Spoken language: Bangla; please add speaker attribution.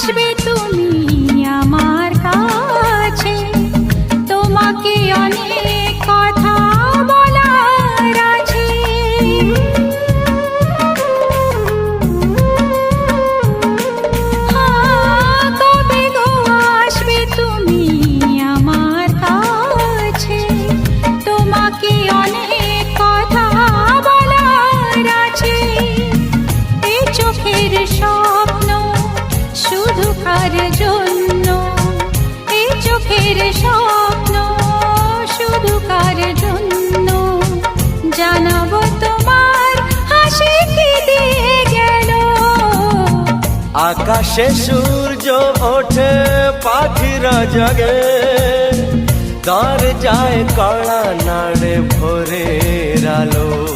Speaker 1: আসবে তুমি আমার কাছে। তোমাকে অনেক কথা বলার আছে। হ্যাঁ, কবে গো আসবে তুমি আমার কাছে? তোমাকে অনেক কথা বলার আছে। এই চোখের সব কার জন্য, এই চোখের স্বপ্ন শুধু কার জন্য? জানাব তোমার হাসি কি দিয়ে গেল?
Speaker 2: আকাশে সূর্য ওঠে, পাখিরা জাগে। তার যায় কড়া নাড়ে ভোরের আলো।